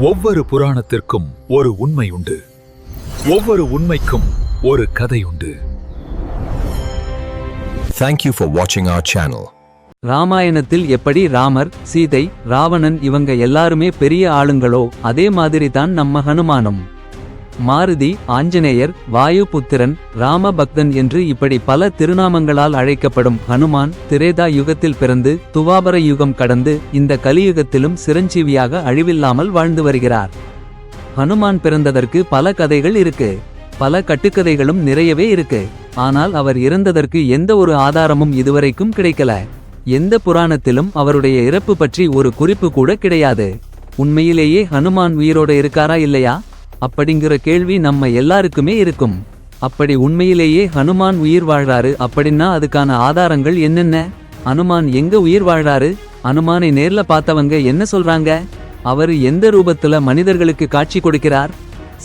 ஒவ்வொரு புராணத்திற்கும் ஒரு உண்மை உண்டு. ஒவ்வொரு உண்மைக்கும் ஒரு கதை உண்டு. Thank you for watching our channel. ராமாயணத்தில் எப்படி ராமர் சீதை ராவணன் இவங்க எல்லாருமே பெரிய ஆளுங்களோ அதே மாதிரி தான் நம்ம ஹனுமானும். மாருதி ஆஞ்சநேயர் வாயுபுத்திரன் ராமபக்தன் என்று இப்படி பல திருநாமங்களால் அழைக்கப்படும் ஹனுமான் திரேதா யுகத்தில் பிறந்து துவாபர யுகம் கடந்து இந்த கலியுகத்திலும் சிரஞ்சீவியாக அழிவில்லாமல் வாழ்ந்து வருகிறார். ஹனுமான் பிறந்ததற்கு பல கதைகள் இருக்கு. பல கட்டுக்கதைகளும் நிறையவே இருக்கு. ஆனால் அவர் இறந்ததற்கு எந்த ஒரு ஆதாரமும் இதுவரைக்கும் கிடைக்கல. எந்த புராணத்திலும் அவருடைய இறப்பு பற்றி ஒரு குறிப்பு கூட கிடையாது. உண்மையிலேயே ஹனுமான் உயிரோட இருக்காரா இல்லையா? அப்படிங்கிற கேள்வி நம்ம எல்லாருக்குமே இருக்கும். அப்படி உண்மையிலேயே ஹனுமான் உயிர் வாழ்றாரு அப்படின்னா அதுக்கான ஆதாரங்கள் என்னென்ன? அனுமான் எங்க உயிர் வாழ்றாரு? அனுமானை நேர்ல பார்த்தவங்க என்ன சொல்றாங்க? அவர் எந்த ரூபத்துல மனிதர்களுக்கு காட்சி கொடுக்கிறார்?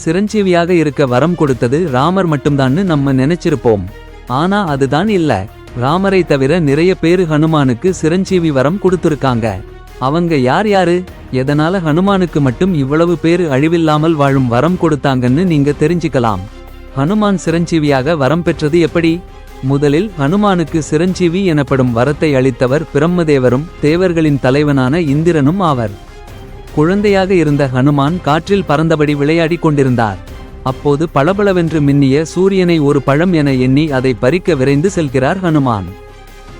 சிரஞ்சீவியாக இருக்க வரம் கொடுத்தது ராமர் மட்டும்தான்னு நம்ம நினைச்சிருப்போம். ஆனா அதுதான் இல்ல. ராமரை தவிர நிறைய பேரு ஹனுமானுக்கு சிரஞ்சீவி வரம் கொடுத்திருக்காங்க. அவங்க யார் யாரு? எதனால ஹனுமானுக்கு மட்டும் இவ்வளவு பேர் அழிவில்லாமல் வாழும் வரம் கொடுத்தாங்கன்னு நீங்க தெரிஞ்சுக்கலாம். ஹனுமான் சிரஞ்சீவியாக வரம் பெற்றது எப்படி? முதலில் ஹனுமானுக்கு சிரஞ்சீவி எனப்படும் வரத்தை அளித்தவர் பிரம்மதேவரும் தேவர்களின் தலைவனான இந்திரனும் ஆவர். குழந்தையாக இருந்த ஹனுமான் காற்றில் பறந்தபடி விளையாடிக் கொண்டிருந்தார். அப்போது பளபளவென்று மின்னிய சூரியனை ஒரு பழம் என எண்ணி அதை பறிக்க விரைந்து செல்கிறார் ஹனுமான்.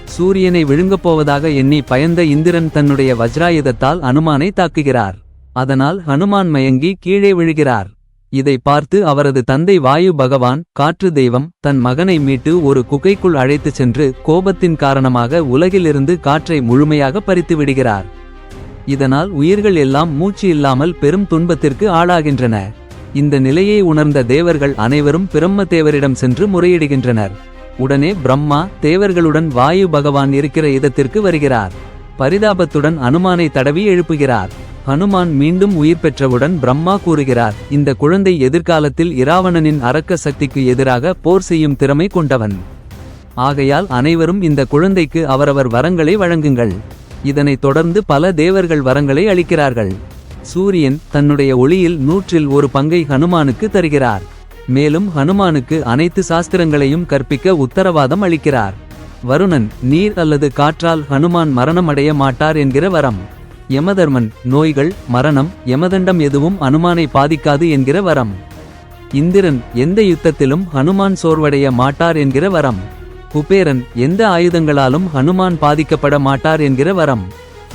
சூரியனை விழுங்கப்போவதாக எண்ணி பயந்த இந்திரன் தன்னுடைய வஜ்ராயுதத்தால் அனுமானை தாக்குகிறார். அதனால் ஹனுமான் மயங்கி கீழே விழுகிறார். இதை பார்த்து அவரது தந்தை வாயு பகவான் காற்று தெய்வம் தன் மகனை மீட்டு ஒரு குகைக்குள் அழைத்துச் சென்று கோபத்தின் காரணமாக உலகிலிருந்து காற்றை முழுமையாக பறித்து விடுகிறார். இதனால் உயிர்கள் எல்லாம் மூச்சு இல்லாமல் பெரும் துன்பத்திற்கு ஆளாகின்றன. இந்த நிலையை உணர்ந்த தேவர்கள் அனைவரும் பிரம்ம தேவரிடம் சென்று முறையிடுகின்றனர். உடனே பிரம்மா தேவர்களுடன் வாயு பகவான் இருக்கிற இடத்திற்கு வருகிறார். பரிதாபத்துடன் அனுமானை தடவி எழுப்புகிறார். ஹனுமான் மீண்டும் உயிர் பெற்றவுடன் பிரம்மா கூறுகிறார் இந்த குழந்தை எதிர்காலத்தில் இராவணனின் அரக்க சக்திக்கு எதிராக போர் செய்யும் திறமை கொண்டவன். ஆகையால் அனைவரும் இந்த குழந்தைக்கு அவரவர் வரங்களை வழங்குங்கள். இதனைத் தொடர்ந்து பல தேவர்கள் வரங்களை அளிக்கிறார்கள். சூரியன் தன்னுடைய ஒளியில் நூற்றில் ஒரு பங்கை ஹனுமானுக்கு தருகிறார். மேலும் ஹனுமானுக்கு அனைத்து சாஸ்திரங்களையும் கற்பிக்க உத்தரவாதம் அளிக்கிறார். வருணன் நீர் அல்லது காற்றால் ஹனுமான் மரணம் அடைய மாட்டார் என்கிற வரம். யமதர்மன் நோய்கள் மரணம் யமதண்டம் எதுவும் அனுமானை பாதிக்காது என்கிற வரம். இந்திரன் எந்த யுத்தத்திலும் ஹனுமான் சோர்வடைய மாட்டார் என்கிற வரம். குபேரன் எந்த ஆயுதங்களாலும் ஹனுமான் பாதிக்கப்பட மாட்டார் என்கிற வரம்.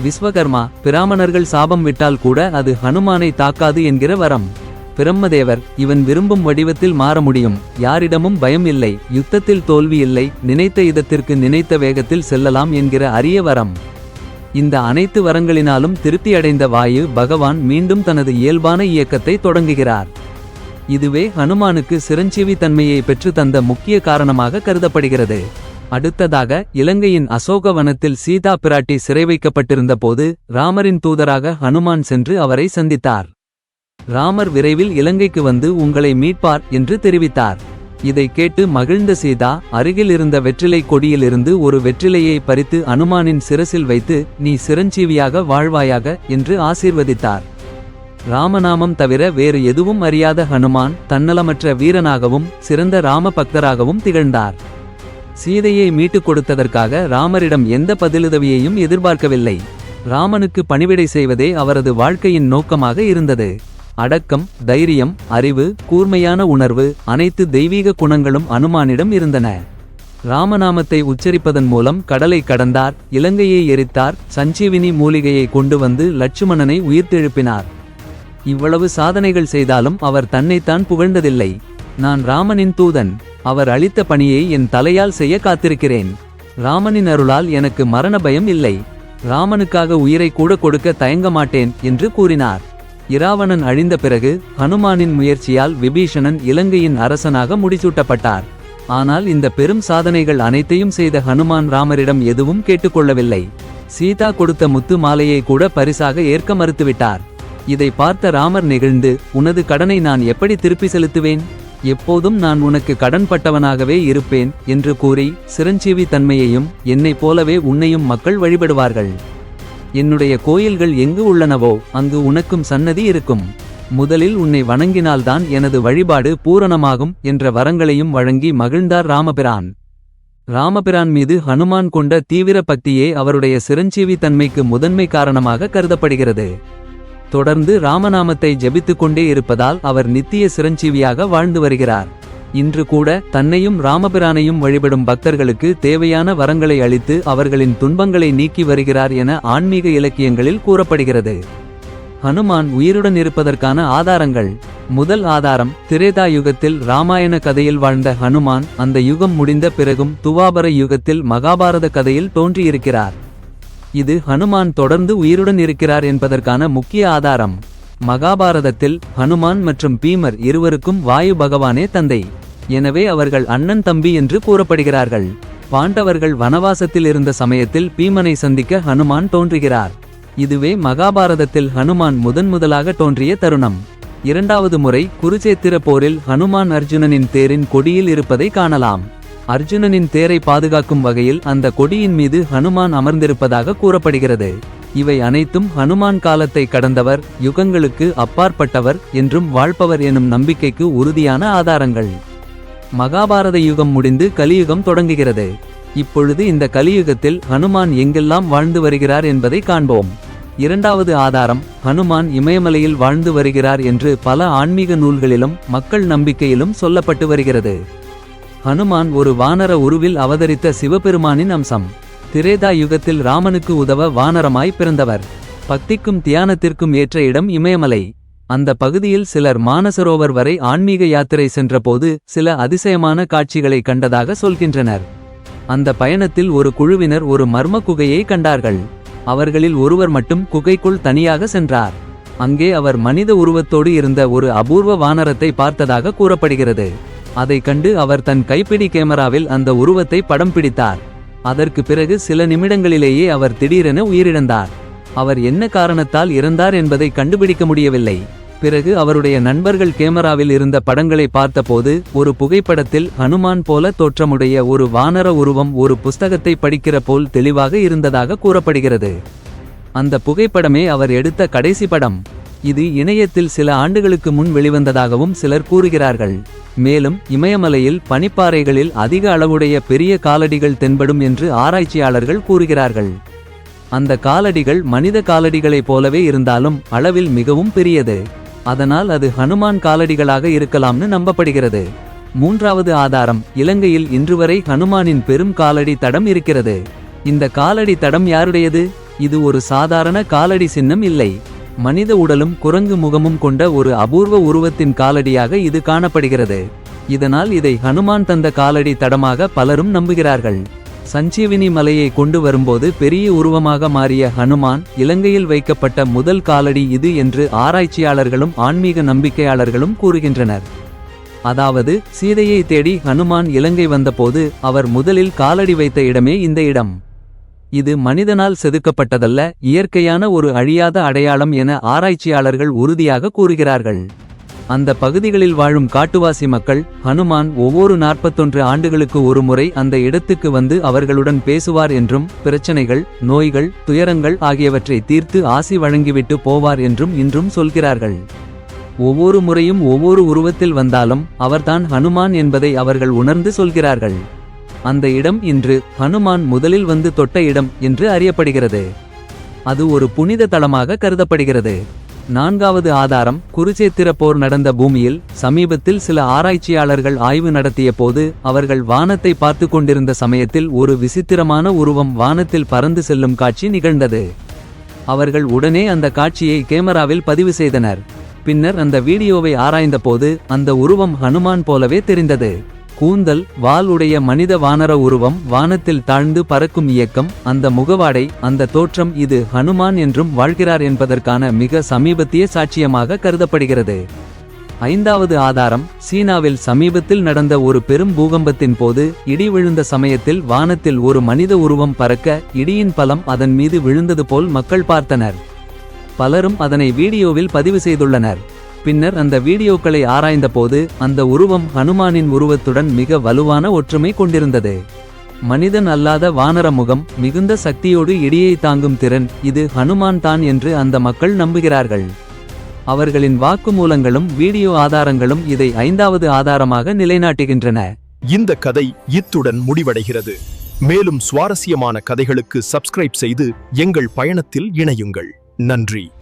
விஸ்வகர்மா பிராமணர்கள் சாபம் விட்டால் கூட அது ஹனுமானை தாக்காது என்கிற வரம். பிரம்மதேவர் இவன் விரும்பும் வடிவத்தில் மாற முடியும். யாரிடமும் பயம் இல்லை. யுத்தத்தில் தோல்வி இல்லை. நினைத்த இதத்திற்கு நினைத்த வேகத்தில் செல்லலாம் என்கிற அரிய வரம். இந்த அனைத்து வரங்களினாலும் திருப்தி அடைந்த வாயு பகவான் மீண்டும் தனது இயல்பான இயக்கத்தை தொடங்குகிறார். இதுவே ஹனுமானுக்கு சிரஞ்சீவி தன்மையை பெற்று தந்த முக்கிய காரணமாக கருதப்படுகிறது. அடுத்ததாக இலங்கையின் அசோகவனத்தில் சீதா பிராட்டி சிறை வைக்கப்பட்டிருந்த போது ராமரின் தூதராக ஹனுமான் சென்று அவரை சந்தித்தார். ராமர் விரைவில் இலங்கைக்கு வந்து உங்களை மீட்பார் என்று தெரிவித்தார். இதை கேட்டு மகிழ்ந்த சீதா அருகில் இருந்த வெற்றிலை கொடியிலிருந்து ஒரு வெற்றிலையை பறித்து அனுமானின் சிரசில் வைத்து நீ சிரஞ்சீவியாக வாழ்வாயாக என்று ஆசீர்வதித்தார். ராமநாமம் தவிர வேறு எதுவும் அறியாத ஹனுமான் தன்னலமற்ற வீரனாகவும் சிறந்த ராம பக்தராகவும் திகழ்ந்தார். சீதையை மீட்டுக் கொடுத்ததற்காக ராமரிடம் எந்த பதிலுதவியையும் எதிர்பார்க்கவில்லை. ராமனுக்கு பணிவிடை செய்வதே அவரது வாழ்க்கையின் நோக்கமாக இருந்தது. அடக்கம் தைரியம் அறிவு கூர்மையான உணர்வு அனைத்து தெய்வீக குணங்களும் அனுமானிடம் இருந்தன. ராமநாமத்தை உச்சரிப்பதன் மூலம் கடலை கடந்தார் இலங்கையை எரித்தார் சஞ்சீவினி மூலிகையை கொண்டு வந்து லட்சுமணனை உயிர்த்தெழுப்பினார். இவ்வளவு சாதனைகள் செய்தாலும் அவர் தன்னைத்தான் புகழ்ந்ததில்லை. நான் ராமனின் தூதன் அவர் அளித்த பணியை என் தலையால் செய்ய காத்திருக்கிறேன். ராமனின் அருளால் எனக்கு மரண பயம் இல்லை. ராமனுக்காக உயிரை கூட கொடுக்க தயங்க மாட்டேன் என்று கூறினார். இராவணன் அழிந்த பிறகு ஹனுமானின் முயற்சியால் விபீஷணன் இலங்கையின் அரசனாக முடிசூட்டப்பட்டார். ஆனால் இந்த பெரும் சாதனைகள் அனைத்தையும் செய்த ஹனுமான் ராமரிடம் எதுவும் கேட்டுக்கொள்ளவில்லை. சீதா கொடுத்த முத்து மாலையை கூட பரிசாக ஏற்க மறுத்துவிட்டார். இதை பார்த்த ராமர் நெகிழ்ந்து உனது கடனை நான் எப்படி திருப்பி செலுத்துவேன்? எப்போதும் நான் உனக்கு கடன்பட்டவனாகவே இருப்பேன் என்று கூறி சிரஞ்சீவி தன்மையையும் என்னைப் போலவே உன்னையும் மக்கள் வழிபடுவார்கள். என்னுடைய கோயில்கள் எங்கு உள்ளனவோ அங்கு உனக்கும் சன்னதி இருக்கும். முதலில் உன்னை வணங்கினால்தான் எனது வழிபாடு பூரணமாகும் என்ற வரங்களையும் வழங்கி மகிழ்ந்தார் ராமபிரான். ராமபிரான் மீது ஹனுமான் கொண்ட தீவிர பக்தியே அவருடைய சிரஞ்சீவி தன்மைக்கு முதன்மை காரணமாக கருதப்படுகிறது. தொடர்ந்து ராமநாமத்தை ஜெபித்துக் கொண்டே இருப்பதால் அவர் நித்திய சிரஞ்சீவியாக வாழ்ந்து வருகிறார். இன்று கூட தன்னையும் ராமபிரானையும் வழிபடும் பக்தர்களுக்கு தேவையான வரங்களை அளித்து அவர்களின் துன்பங்களை நீக்கி வருகிறார் என ஆன்மீக இலக்கியங்களில் கூறப்படுகிறது. ஹனுமான் உயிருடன் இருப்பதற்கான ஆதாரங்கள். முதல் ஆதாரம் திரேதா யுகத்தில் ராமாயண கதையில் வாழ்ந்த ஹனுமான் அந்த யுகம் முடிந்த பிறகும் துவாபர யுகத்தில் மகாபாரத கதையில் தோன்றியிருக்கிறார். இது ஹனுமான் தொடர்ந்து உயிருடன் இருக்கிறார் என்பதற்கான முக்கிய ஆதாரம். மகாபாரதத்தில் ஹனுமான் மற்றும் பீமர் இருவருக்கும் வாயு பகவானே தந்தை. எனவே அவர்கள் அண்ணன் தம்பி என்று கூறப்படுகிறார்கள். பாண்டவர்கள் வனவாசத்தில் இருந்த சமயத்தில் பீமனை சந்திக்க ஹனுமான் தோன்றுகிறார். இதுவே மகாபாரதத்தில் ஹனுமான் முதன்முதலாக தோன்றிய தருணம். இரண்டாவது முறை குருச்சேத்திர போரில் ஹனுமான் அர்ஜுனனின் தேரின் கொடியில் இருப்பதை காணலாம். அர்ஜுனனின் தேரை பாதுகாக்கும் வகையில் அந்த கொடியின் மீது ஹனுமான் அமர்ந்திருப்பதாக கூறப்படுகிறது. இவை அனைத்தும் ஹனுமான் காலத்தை கடந்தவர் யுகங்களுக்கு அப்பாற்பட்டவர் என்றும் வாழ்பவர் எனும் நம்பிக்கைக்கு உறுதியான ஆதாரங்கள். மகாபாரத யுகம் முடிந்து கலியுகம் தொடங்குகிறது. இப்பொழுது இந்த கலியுகத்தில் ஹனுமான் எங்கெல்லாம் வாழ்ந்து வருகிறார் என்பதை காண்போம். இரண்டாவது ஆதாரம் ஹனுமான் இமயமலையில் வாழ்ந்து வருகிறார் என்று பல ஆன்மீக நூல்களிலும் மக்கள் நம்பிக்கையிலும் சொல்லப்பட்டு வருகிறது. ஹனுமான் ஒரு வானர உருவில் அவதரித்த சிவபெருமானின் அம்சம். திரேதா யுகத்தில் ராமனுக்கு உதவ வானரமாய் பிறந்தவர். பக்திக்கும் தியானத்திற்கும் ஏற்ற இடம் இமயமலை. அந்த பகுதியில் சிலர் மானசரோவர் வரை ஆன்மீக யாத்திரை சென்றபோது சில அதிசயமான காட்சிகளை கண்டதாக சொல்கின்றனர். அந்த பயணத்தில் ஒரு குழுவினர் ஒரு மர்ம குகையை கண்டார்கள். அவர்களில் ஒருவர் மட்டும் குகைக்குள் தனியாக சென்றார். அங்கே அவர் மனித உருவத்தோடு இருந்த ஒரு அபூர்வ வானரத்தை பார்த்ததாக கூறப்படுகிறது. அதைக் கண்டு அவர் தன் கைப்பிடி கேமராவில் அந்த உருவத்தை படம் பிடித்தார். அதற்கு பிறகு சில நிமிடங்களிலேயே அவர் திடீரென உயிரிழந்தார். அவர் என்ன காரணத்தால் இறந்தார் என்பதை கண்டுபிடிக்க முடியவில்லை. பிறகு அவருடைய நண்பர்கள் கேமராவில் இருந்த படங்களை பார்த்தபோது ஒரு புகைப்படத்தில் ஹனுமான் போல தோற்றமுடைய ஒரு வானர உருவம் ஒரு புஸ்தகத்தை படிக்கிற போல் தெளிவாக இருந்ததாக கூறப்படுகிறது. அந்த புகைப்படமே அவர் எடுத்த கடைசி படம். இது இணையத்தில் சில ஆண்டுகளுக்கு முன் வெளிவந்ததாகவும் சிலர் கூறுகிறார்கள். மேலும் இமயமலையில் பனிப்பாறைகளில் அதிக அளவுடைய பெரிய காலடிகள் தென்படும் என்று ஆராய்ச்சியாளர்கள் கூறுகிறார்கள். அந்த காலடிகள் மனித காலடிகளைப் போலவே இருந்தாலும் அளவில் மிகவும் பெரியது. அதனால் அது ஹனுமான் காலடிகளாக இருக்கலாம்னு நம்பப்படுகிறது. மூன்றாவது ஆதாரம் இலங்கையில் இன்று வரை ஹனுமானின் பெரும் காலடி தடம் இருக்கிறது. இந்த காலடி தடம் யாருடையது? இது ஒரு சாதாரண காலடி சின்னம் இல்லை. மனித உடலும் குரங்கு முகமும் கொண்ட ஒரு அபூர்வ உருவத்தின் காலடியாக இது காணப்படுகிறது. இதனால் இதை ஹனுமான் தந்த காலடி தடமாக பலரும் நம்புகிறார்கள். சஞ்சீவினி மலையை கொண்டு வரும்போது பெரிய உருவமாக மாறிய ஹனுமான் இலங்கையில் வைக்கப்பட்ட முதல் காலடி இது என்று ஆராய்ச்சியாளர்களும் ஆன்மீக நம்பிக்கையாளர்களும் கூறுகின்றனர். அதாவது சீதையை தேடி ஹனுமான் இலங்கை வந்தபோது அவர் முதலில் காலடி வைத்த இடமே இந்த இடம். இது மனிதனால் செதுக்கப்பட்டதல்ல இயற்கையான ஒரு அழியாத அடையாளம் என ஆராய்ச்சியாளர்கள் உறுதியாக கூறுகிறார்கள். அந்த பகுதிகளில் வாழும் காட்டுவாசி மக்கள் ஹனுமான் ஒவ்வொரு நாற்பத்தொன்று ஆண்டுகளுக்கு ஒரு முறை அந்த இடத்துக்கு வந்து அவர்களுடன் பேசுவார் என்றும் பிரச்சனைகள் நோய்கள் துயரங்கள் ஆகியவற்றை தீர்த்து ஆசி வழங்கிவிட்டு போவார் என்றும் இன்றும் சொல்கிறார்கள். ஒவ்வொரு முறையும் ஒவ்வொரு உருவத்தில் வந்தாலும் அவர்தான் ஹனுமான் என்பதை அவர்கள் உணர்ந்து சொல்கிறார்கள். அந்த இடம் இன்று ஹனுமான் முதலில் வந்து தொட்ட இடம் என்று அறியப்படுகிறது. அது ஒரு புனித தலமாக கருதப்படுகிறது. நான்காவது ஆதாரம் குருச்சேத்திர போர் நடந்த பூமியில் சமீபத்தில் சில ஆராய்ச்சியாளர்கள் ஆய்வு நடத்திய போது அவர்கள் வானத்தை பார்த்து கொண்டிருந்த சமயத்தில் ஒரு விசித்திரமான உருவம் வானத்தில் பறந்து செல்லும் காட்சி நிகழ்ந்தது. அவர்கள் உடனே அந்த காட்சியை கேமராவில் பதிவு செய்தனர். பின்னர் அந்த வீடியோவை ஆராய்ந்தபோது அந்த உருவம் ஹனுமான் போலவே தெரிந்தது. கூந்தல் வால் உடைய மனித வானர உருவம் வானத்தில் தாழ்ந்து பறக்கும் இயக்கம் அந்த முகவாடை அந்த தோற்றம் இது ஹனுமான் என்றும் வாழ்கிறார் என்பதற்கான மிக சமீபத்திய சாட்சியமாக கருதப்படுகிறது. ஐந்தாவது ஆதாரம் சீனாவில் சமீபத்தில் நடந்த ஒரு பெரும் பூகம்பத்தின் போது இடி விழுந்த சமயத்தில் வானத்தில் ஒரு மனித உருவம் பறக்க இடியின் பலம் அதன் மீது விழுந்தது போல் மக்கள் பார்த்தனர். பலரும் அதனை வீடியோவில் பதிவு செய்துள்ளனர். பின்னர் அந்த வீடியோக்களை ஆராய்ந்தபோது அந்த உருவம் ஹனுமானின் உருவத்துடன் மிக வலுவான ஒற்றுமை கொண்டிருந்தது. மனிதன் அல்லாத வானர முகம் மிகுந்த சக்தியோடு இடியை தாங்கும் திறன் இது ஹனுமான் தான் என்று அந்த மக்கள் நம்புகிறார்கள். அவர்களின் வாக்குமூலங்களும் வீடியோ ஆதாரங்களும் இதை ஐந்தாவது ஆதாரமாக நிலைநாட்டுகின்றன. இந்த கதை இத்துடன் முடிவடைகிறது. மேலும் சுவாரஸ்யமான கதைகளுக்கு சப்ஸ்கிரைப் செய்து எங்கள் பயணத்தில் இணையுங்கள். நன்றி.